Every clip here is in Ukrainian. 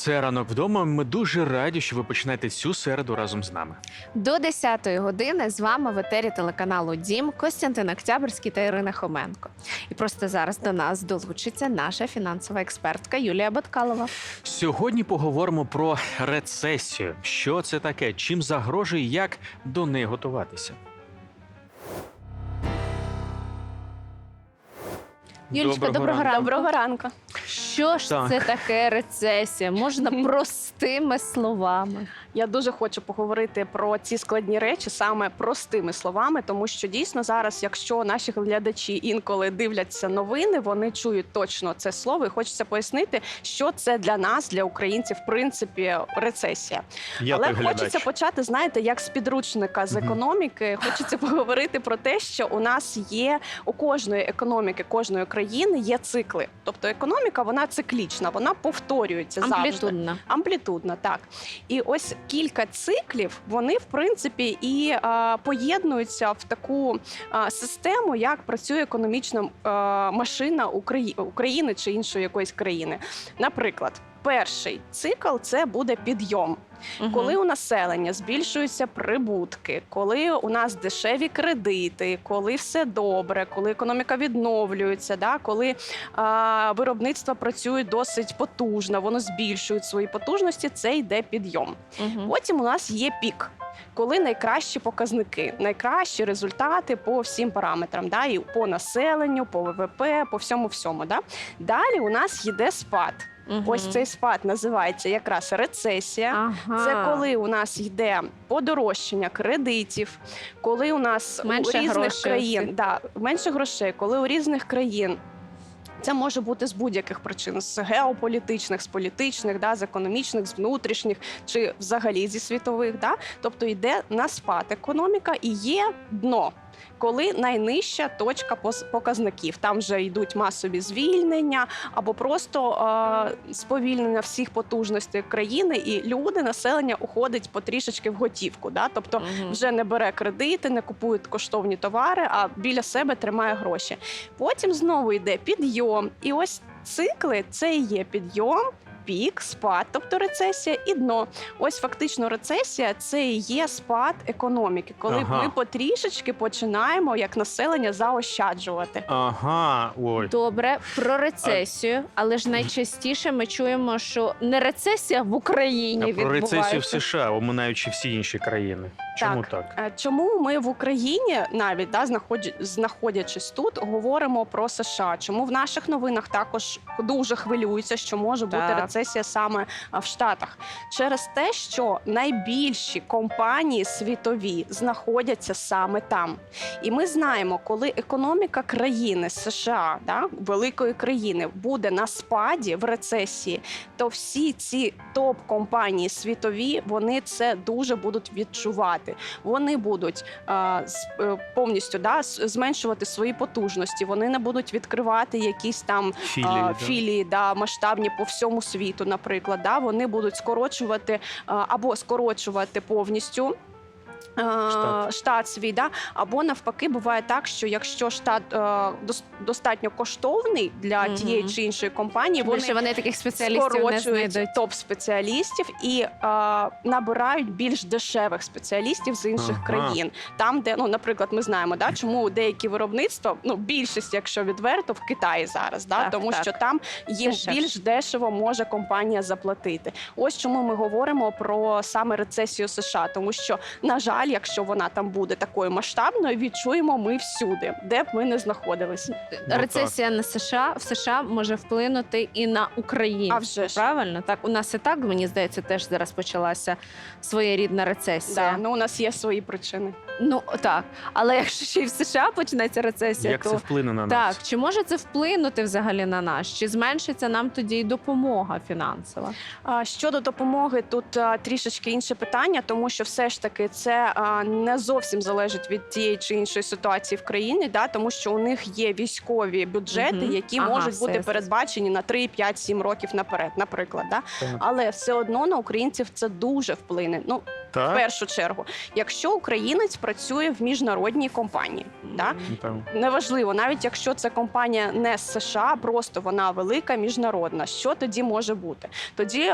Це ранок вдома. Ми дуже раді, що ви починаєте цю середу разом з нами. До 10-ї години з вами в етері телеканалу Дім Костянтин Октябрьський та Ірина Хоменко. І просто зараз до нас долучиться наша фінансова експертка Юлія Баткалова. Сьогодні поговоримо про рецесію. Що це таке? Чим загрожує, як до неї готуватися? Юлічка, доброго ранку. Доброго ранку. Що ж Так. це таке рецесія? Можна простими словами. Я дуже хочу поговорити про ці складні речі саме простими словами, тому що дійсно зараз, якщо наші глядачі інколи дивляться новини, вони чують точно це слово, і хочеться пояснити, що це для нас, для українців, в принципі, рецесія. Я Але той глядач. хочеться почати, знаєте, як з підручника з економіки. Хочеться поговорити про те, що у нас є у кожної економіки, кожної країни є цикли. Тобто економіка вона циклічна, вона повторюється завжди. Амплітудна. Амплітудна, так. І ось кілька циклів, вони в принципі і а, поєднуються в таку а, систему, як працює економічна а, машина Украї... України чи іншої якоїсь країни. Наприклад, перший цикл це буде підйом. Мгм. Коли у населення збільшуються прибутки, коли у нас дешеві кредити, коли все добре, коли економіка відновлюється, да, коли а, виробництва працюють досить потужно, воно збільшують свої потужності, це йде підйом. Мгм. Потім у нас є пік. Коли найкращі показники, найкращі результати по всім параметрам, да, і по населенню, по ВВП, по всьому всьому. Да. Далі у нас йде спад. Мгм. Ось цей спад називається якраз рецесія. Ага. Це коли у нас йде подорожчання кредитів, коли у нас Менше у різних грошей країн да, менше грошей, коли у різних країн. Це може бути з будь-яких причин: з геополітичних, з політичних, да, з економічних, з внутрішніх чи взагалі зі світових. Да? Тобто йде на спад економіка і є дно. Коли найнижча точка показників, там вже йдуть масові звільнення або просто е, сповільнення всіх потужностей країни, і люди, населення уходить потрішечки в готівку. Да? Тобто Мгм. вже не бере кредити, не купує коштовні товари, а біля себе тримає гроші. Потім знову йде підйом. І ось цикли це і є підйом. Пік, спад, тобто рецесія і дно. Ось фактично рецесія це і є спад економіки, коли Ага. ми потрішечки починаємо як населення заощаджувати. Ага, ой. Добре, про рецесію, але ж найчастіше ми чуємо, що не рецесія в Україні А про рецесію в. США, оминаючи всі інші країни. Чому так? Е, Чому ми в Україні навіть да, знаходя- знаходячись тут, говоримо про США? Чому в наших новинах також дуже хвилюються, що може бути Так. рецесія саме в Штатах? Через те, що найбільші компанії світові знаходяться саме там. І ми знаємо, коли економіка країни США, да, великої країни, буде на спаді в рецесії, то всі ці топ-компанії світові вони це дуже будуть відчувати. Вони будуть а, з- е, повністю да, зменшувати свої потужності. Вони не будуть відкривати якісь там Філії. а, да? філії да, масштабні по всьому світу, наприклад. Да, вони будуть скорочувати а, або скорочувати повністю. А, Штат. Штат свій, да? або навпаки, буває так, що якщо штат е, дос- достатньо коштовний для Мгм. тієї чи іншої компанії, Більше вони вони таких спеціалістів скорочують знайдуть. топ-спеціалістів і е, набирають більш дешевих спеціалістів з інших Ага. країн. Там, де ну, наприклад, ми знаємо, да, чому деякі виробництва, ну більшість, якщо відверто, в Китаї зараз, да, Так, тому так. що там їм Дешевше. більш дешево може компанія заплатити. Ось чому ми говоримо про саме рецесію США, тому що, на жаль, якщо вона там буде такою масштабною, відчуємо ми всюди, де б ми не знаходилися. Ну, Рецесія на США в США може вплинути і на Україну. А вже ж. Правильно, так у нас і так мені здається, теж зараз почалася своєрідна рецесія. Да, ну у нас є свої причини. Ну так, але якщо ще й в США почнеться рецесія, Як то це вплине на так нас? чи може це вплинути взагалі на нас? Чи зменшиться нам тоді й допомога фінансова? А, Щодо допомоги, тут а, трішечки інше питання, тому що все ж таки це а, не зовсім залежить від тієї чи іншої ситуації в країні, да, тому що у них є військові бюджети, які Ага, можуть все, бути все. передбачені на 3, 5, 7 років наперед, наприклад. Да? Але все одно на українців це дуже вплине. Ну, в першу чергу, якщо українець працює в міжнародній компанії, Да? Неважливо, навіть якщо це компанія не з США, просто вона велика, міжнародна. Що тоді може бути? Тоді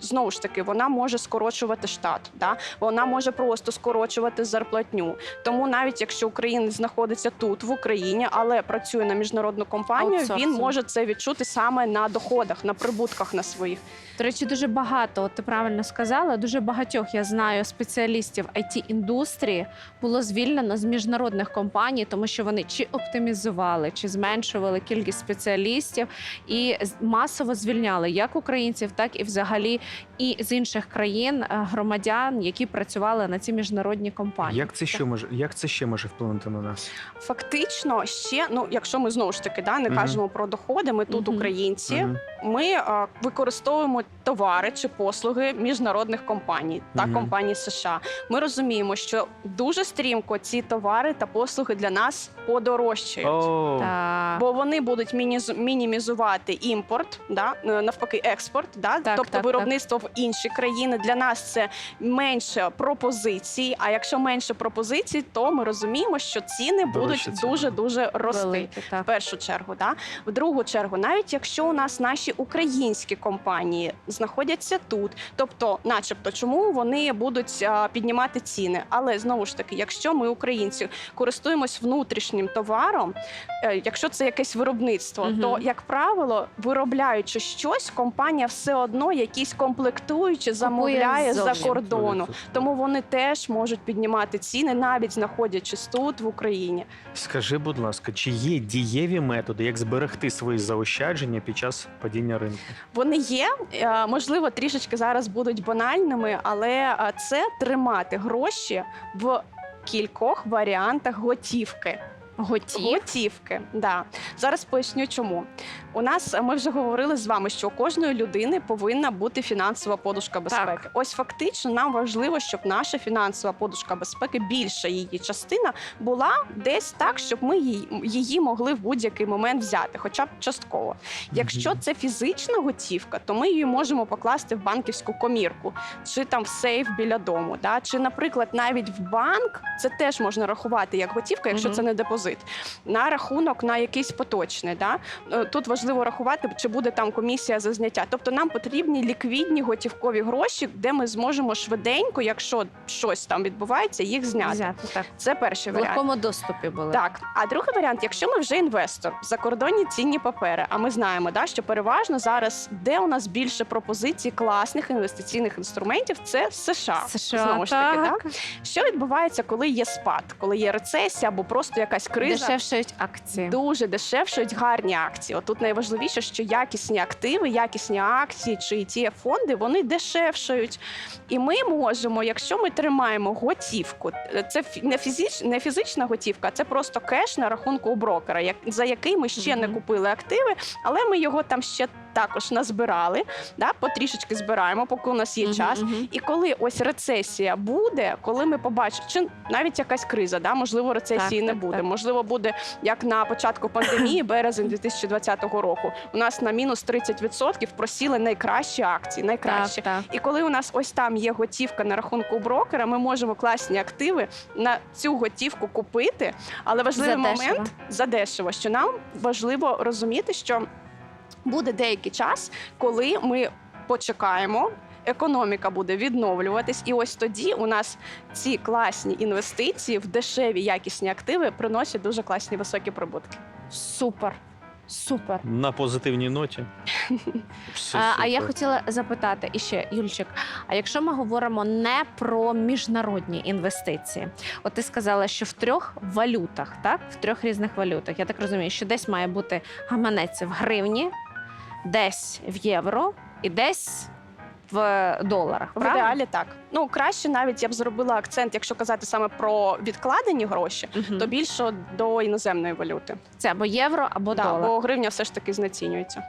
знову ж таки вона може скорочувати штат, да? вона може просто скорочувати зарплатню. Тому навіть якщо українець знаходиться тут, в Україні, але працює на міжнародну компанію, він може це відчути саме на доходах, на прибутках на своїх. До речі, дуже багато, от ти правильно сказала, дуже багатьох я знаю спеціалістів it індустрії було звільнено з міжнародних компаній, тому що вони чи оптимізували, чи зменшували кількість спеціалістів і з- масово звільняли як українців, так і взагалі і з інших країн е, громадян, які працювали на ці міжнародні компанії. Як це ще може як це ще може вплинути на нас? Фактично, ще ну, якщо ми знову ж таки да, не Мгм. кажемо про доходи, ми тут Мгм. українці. Мгм. Ми е, використовуємо товари чи послуги міжнародних компаній та Мгм. компаній США. Ми розуміємо, що дуже стрімко ці товари та послуги для нас подорожчають. О. Бо вони будуть мініз- мінімізувати імпорт, да е, навпаки, експорт, да Так, тобто так, виробництво в інші країни. Для нас це менше пропозицій. А якщо менше пропозицій, то ми розуміємо, що ціни будуть Дорожчі ціни. дуже дуже рости. великі, В так. першу чергу, да в другу чергу, навіть якщо у нас наші українські компанії знаходяться тут, тобто, начебто, чому вони будуть а, піднімати ціни? Але знову ж таки, якщо ми українці користуємось внутрішнім товаром, е, якщо це якесь виробництво, Мгм. то як правило, виробляючи щось, компанія все одно якісь комплектуючі замовляє за кордону. Тому вони теж можуть піднімати ціни, навіть знаходячись тут в Україні. Скажи, будь ласка, чи є дієві методи, як зберегти свої заощадження під час падіння ринку? Вони є, е, можливо, трішечки зараз будуть банальними, але е, це тримати гроші в кількох варіантах готівки. Готів. Готівки, да. Зараз поясню, чому. У нас е, ми вже говорили з вами, що у кожної людини повинна бути фінансова подушка безпеки. Ось фактично нам важливо, щоб наша фінансова подушка безпеки, більша її частина була десь так, щоб ми її, її могли в будь-який момент взяти, хоча б частково. Якщо це фізична готівка, то ми її можемо покласти в банківську комірку, чи там в сейф біля дому. Да? Чи, наприклад, навіть в банк це теж можна рахувати як готівка, якщо це не депозит, на рахунок на якийсь поточний. Да? Е, Тут важливо рахувати, чи буде там комісія за зняття. Тобто нам потрібні ліквідні готівкові гроші, де ми зможемо швиденько, якщо щось там відбувається, їх зняти. Взяти, так. Це перший В варіант. легкому доступі були. Так, а другий варіант, якщо ми вже інвестор, закордонні цінні папери. А ми знаємо, да, що переважно зараз, де у нас більше пропозицій класних інвестиційних інструментів, це США. США, Знову ж таки, так. да? що відбувається, коли є спад, коли є рецесія або просто якась криза. Дешевшають акції. Дуже дешевшують гарні акції. Отут найважливіше, що якісні активи, якісні акції чи etf фонди вони дешевшають. І ми можемо, якщо ми тримаємо готівку, це не фізич, не фізична готівка, це просто кеш на рахунку у брокера, як за який ми ще не купили активи, але ми його там ще також назбирали. Да, потрішечки збираємо, поки у нас є час. мгм. І коли ось рецесія буде, коли ми побачимо, чи навіть якась криза, да, можливо, рецесії Так, не так, буде. так. Можливо, буде як на початку пандемії, березень 2020 року. У нас на мінус 30% просіли найкращі акції, найкращі. Так, так. І коли у нас ось там є готівка на рахунку брокера, ми можемо класні активи на цю готівку купити. Але важливий Задешево. момент задешево, що нам важливо розуміти, що буде деякий час, коли ми почекаємо. Економіка буде відновлюватись, і ось тоді у нас ці класні інвестиції в дешеві якісні активи приносять дуже класні високі прибутки. Супер. Супер. На позитивній ноті. Все А, а я хотіла запитати іще, Юльчик, а якщо ми говоримо не про міжнародні інвестиції, от ти сказала, що в трьох валютах, так? В трьох різних валютах. Я так розумію, що десь має бути гаманець в гривні, десь в євро і десь в доларах. В правильно? ідеалі так. Ну краще навіть я б зробила акцент, якщо казати саме про відкладені гроші, Мгм. то більше до іноземної валюти. Це або євро, або Да, долар. бо гривня все ж таки знецінюється.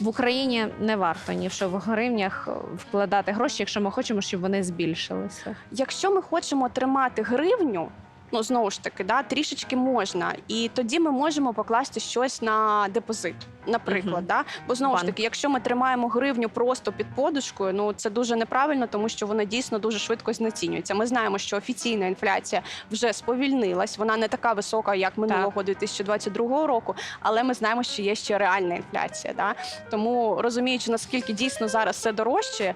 В Україні не варто ні в що в гривнях вкладати гроші, якщо ми хочемо, щоб вони збільшилися. Якщо ми хочемо тримати гривню. Ну, знову ж таки, да, трішечки можна, і тоді ми можемо покласти щось на депозит. Наприклад, да? бо знову ж таки, якщо ми тримаємо гривню просто під подушкою, ну це дуже неправильно, тому що вона дійсно дуже швидко знецінюється. Ми знаємо, що офіційна інфляція вже сповільнилась, вона не така висока, як минулого 2022 року, але ми знаємо, що є ще реальна інфляція. Да? Тому розуміючи, наскільки дійсно зараз все дорожче,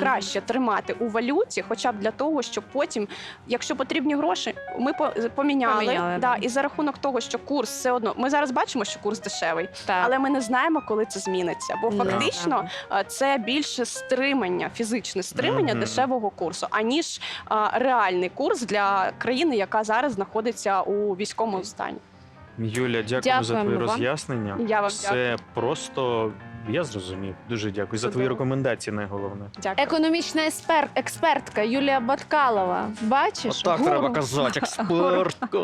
краще тримати у валюті, хоча б для того, щоб потім, якщо потрібні гроші, ми по- поміняли, Поміняли, да. і за рахунок того, що курс все одно, ми зараз бачимо, що курс дешевий. Так. Але ми не знаємо, коли це зміниться. Бо фактично е, це більше стримання, фізичне стримання Мгм. дешевого курсу, аніж е, реальний курс для країни, яка зараз знаходиться у військовому стані. Юля, дякую за твої вам. роз'яснення. Я вам Це просто я зрозумів. Дуже дякую за твої рекомендації. Найголовне. Дякую. Економічна експерт, експертка Юлія Баткалова. Бачиш? Отак Гуру. треба казати, експертка.